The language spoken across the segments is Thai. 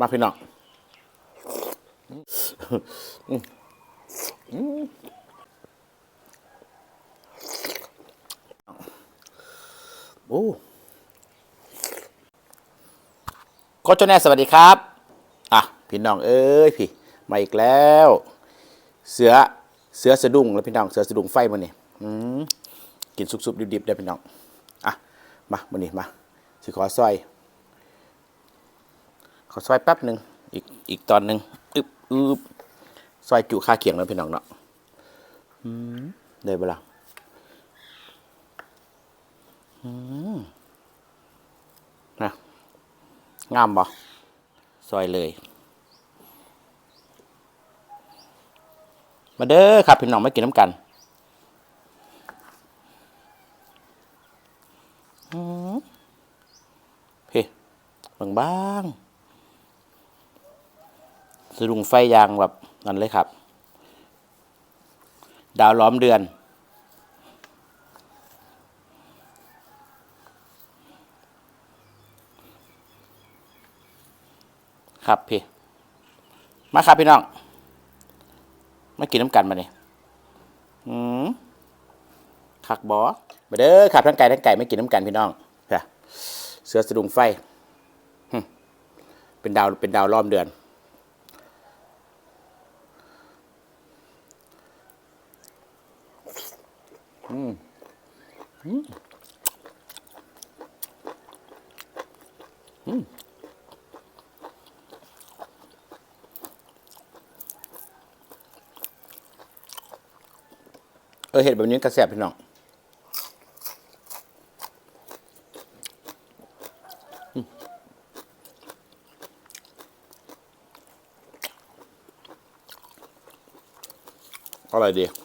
มาพี่น้องโอ้โคชแน่สวัสดีครับ อะ พี่น้องเอ้ยพี่ มาอีกแล้ว เสือเสือสะดุ้งแล้วพี่น้องเสือสะดุ้งไฟมันนี่อืมกินสุกๆดิบๆได้พี่น้อง อะ มามันนี่มาสิขอซอย ขอซอยแป๊บหนึ่งอีกอีกตอนหนึ่งอึบอึบซอยจุค่าเขียงแล้วพี่น้องเนาะอืมได้เวลาอืมนะงามบ่ซอยเลย มาเด้อครับพี่น้องมากินน้ำกันอืมพี่บางๆ สะดุงไฟยางแบบนั้นเลยครับ ดาวล้อมเดือน ครับพี่ มาครับพี่น้อง มากินน้ำกันมาเนี่ยอืมคักบอมาเด้อครับทั้งไก่ทั้งไก่ไม่กินน้ำกันพี่น้องค่ะเสือสะดุงไฟ เป็นดาวเป็นดาวล้อมเดือน เออเห็ดแบบนี้กระแสบพี่น้องอืมอร่อยดี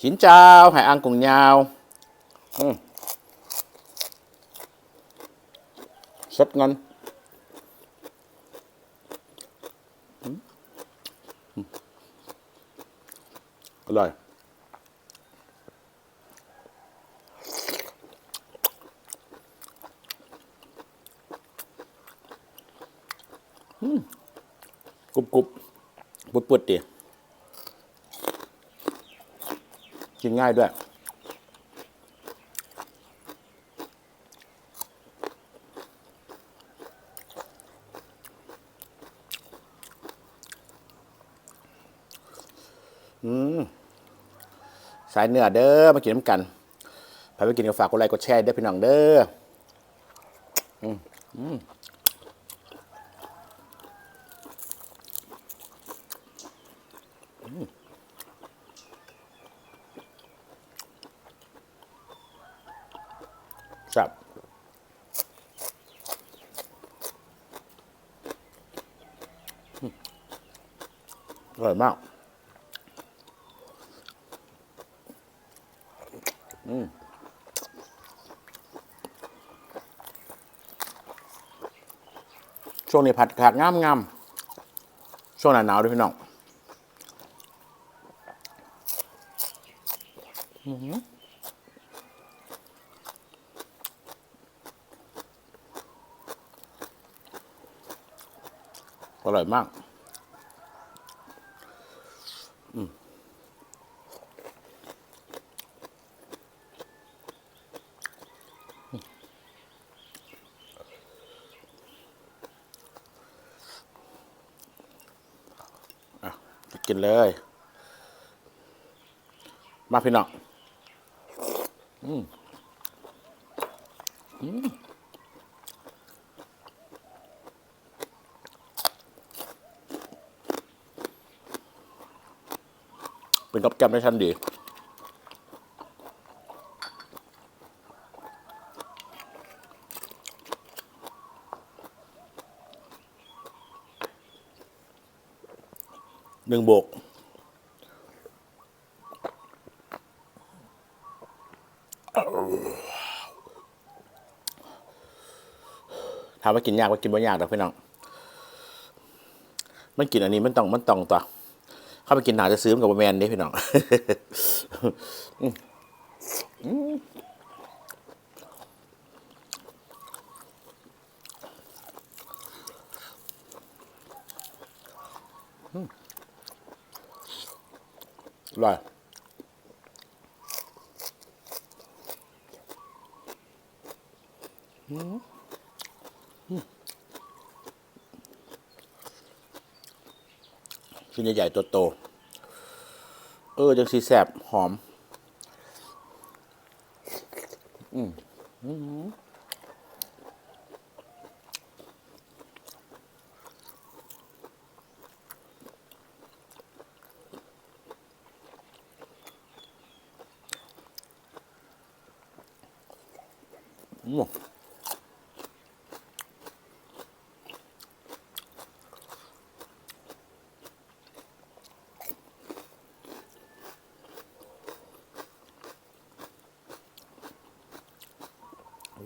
ชินเจ้าไหอังกุงยาวอืมสดเงินอืมอืมอร่อย กินง่ายด้วย อืม สายเนื้อเด้อมากินน้ำกันไปไปกินกับฝากกดไลค์กดแชร์เด้อพี่น้องเด้อ อืมอืมค รับอร่อยมากช่วงนี้ผัดขาดงามงามช่วงหน้าหนาวด้วยพี่น้องอื้อหือ อร่อยมากอะกินเลย มาพี่น้องอืมอืม เป็นกับแกมได้ชั้นดีหนึ่งโบกถามว่ากินยากว่ากินบ่ยากดอพี่น้อง มันกินอันนี้มันต้องมันต้องตัว ข้าไปกินหนาจะซื้อมันกับแมนนี่พี่น้องอร่อย嗯。Mm. ชิ้นใหญ่ๆตัวโต เออจังสีแสบหอม อืม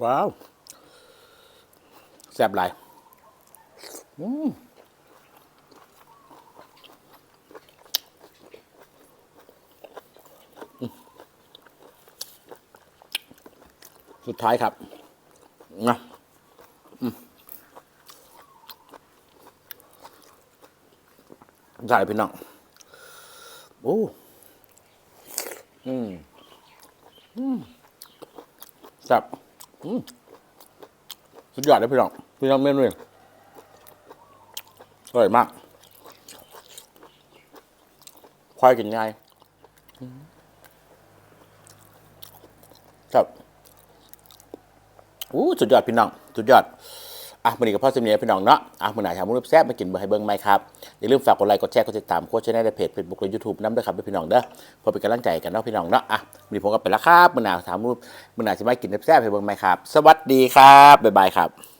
ว้าวแซ่บหลายอืมสุดท้ายครับนะอืมได้พี่น้อง โอ้ อืม อืมแซ่บ สุดยอดเลยพี่น้องพี่น้องเมนูนี้อร่อยมากควายกินง่ายครับอู้สุดยอดพี่น้องสุดยอด อะมันนี้กับพ่อสมียพี่น้องเนาะอะมันไหนถามรูปแซ่บมากินเบอร์ให้เบิ้งไหมครับอย่าลืมฝากกดไลค์กดแชร์กดติดตามโค้ชในเพจเฟซบุ๊กและยูทูบน้ำด้วยครับพี่น้องเด้อเพื่อเป็นกำลังใจกันเนาะพี่น้องเนาะอะมันนี้ผมก็ไปละครับมันหนาถามรูปมันหนาจะมากินแซ่บให้เบิ้งไหมครับ สวัสดีครับบ๊ายบายครับ